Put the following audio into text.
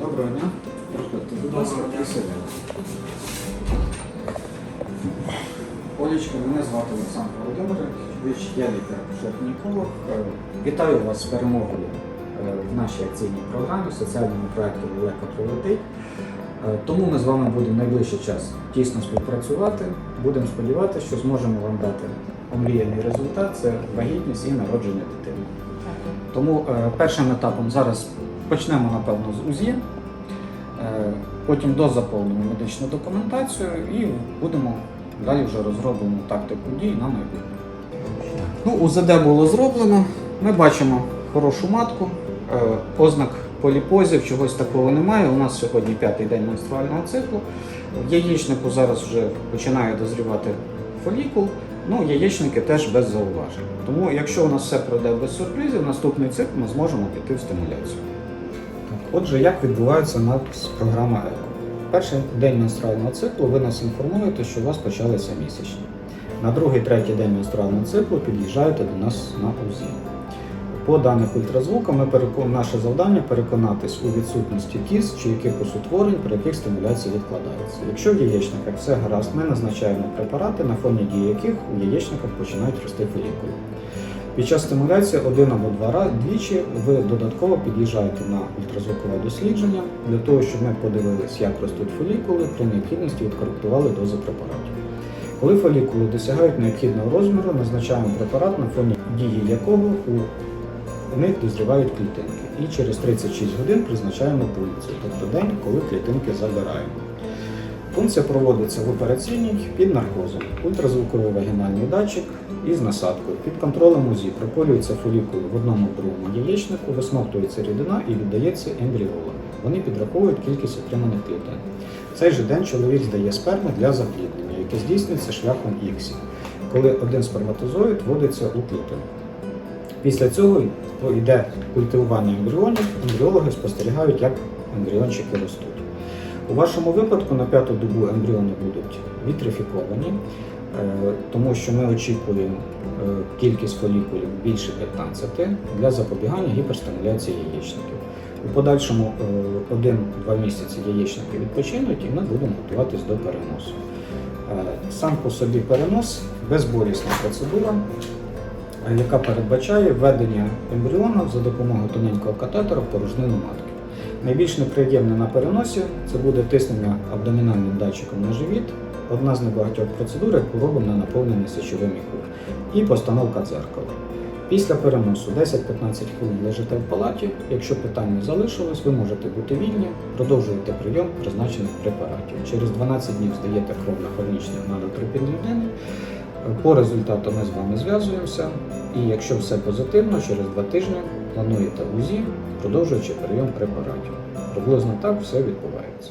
Доброго дня. Проходьте, будь ласка, присідайте. Олечка, мене звати Олександр Володимирович, я лікар-гінеколог. Е, Вітаю вас з перемогою е, в нашій акційній програмі, соціальному проєкту Лелека прилетить. Е, Тому ми з вами будемо найближчий час тісно співпрацювати. Будемо сподіватися, що зможемо вам дати омріяний результат це вагітність і народження дитини. Тому першим етапом зараз почнемо, напевно, з УЗІ, е, потім дозаповнимо медичну документацію і будемо далі вже розробимо тактику дій на майбутнє. Ну, УЗД було зроблено. Ми бачимо хорошу матку, е, ознак поліпозів, чогось такого немає. У нас сьогодні п'ятий день менструального циклу. В яєчнику зараз вже починає дозрівати фолікул. Ну, яєчники теж без зауважень. Тому, якщо у нас все пройде без сюрпризів, наступний цикл ми зможемо піти в стимуляцію. Отже, як відбувається у нас програма ЕКО? Перший день менструального циклу ви нас інформуєте, що у вас почалися місячні. На другий, третій день менструального циклу під'їжджаєте до нас на УЗІ. По даних ультразвука ми перекон... наше завдання переконатись у відсутності кіз чи якихось утворень, при яких стимуляція відкладається. Якщо в яєчниках все гаразд, ми назначаємо препарати, на фоні дії яких у яєчниках починають рости фолікули. Під час стимуляції один або два рази двічі ви додатково під'їжджаєте на ультразвукове дослідження для того, щоб ми подивилися, як ростуть фолікули, при необхідності відкоректували дози препаратів. Коли фолікули досягають необхідного розміру, назначаємо препарат, на фоні дії якого у них дозрівають клітинки. І через 36 годин призначаємо пульцію, тобто день, коли клітинки забираємо. Функція проводиться в операційній під наркозом. Ультразвуковий вагінальний датчик із насадкою. Під контролем УЗІ прополюється фолікули в одному другому яєчнику, висмоктується рідина і віддається ембріола. Вони підраховують кількість отриманих клітин. В цей же день чоловік здає сперми для запліднення, яке здійснюється шляхом іксі, коли один сперматозоїд вводиться у клітину. Після цього йде культивування ембріонів, ембріологи спостерігають, як ембріончики ростуть. У вашому випадку на п'яту добу ембріони будуть вітрифіковані, е, тому що ми очікуємо е, кількість фолікулів більше 15 для запобігання гіперстимуляції яєчників. У подальшому е, 1-2 місяці яєчники відпочинуть і ми будемо готуватись до переносу. Е, Сам по собі перенос безболісна процедура, е, яка передбачає введення ембріону за допомогою тоненького катетера в порожнину матки. Найбільш неприємне на переносі це буде тиснення абдомінальним датчиком на живіт, одна з небагатьох процедур, яку робимо на наповненні сечовим міхур, і постановка дзеркала. Після переносу 10-15 хвилин лежите в палаті. Якщо питань не залишилось, ви можете бути вільні, продовжуєте прийом призначених препаратів. Через 12 днів здаєте кров на хронічні гонадотропінні людини. По результату ми з вами зв'язуємося, і якщо все позитивно, через два тижні плануєте УЗІ, продовжуючи прийом препаратів. Приблизно так все відбувається.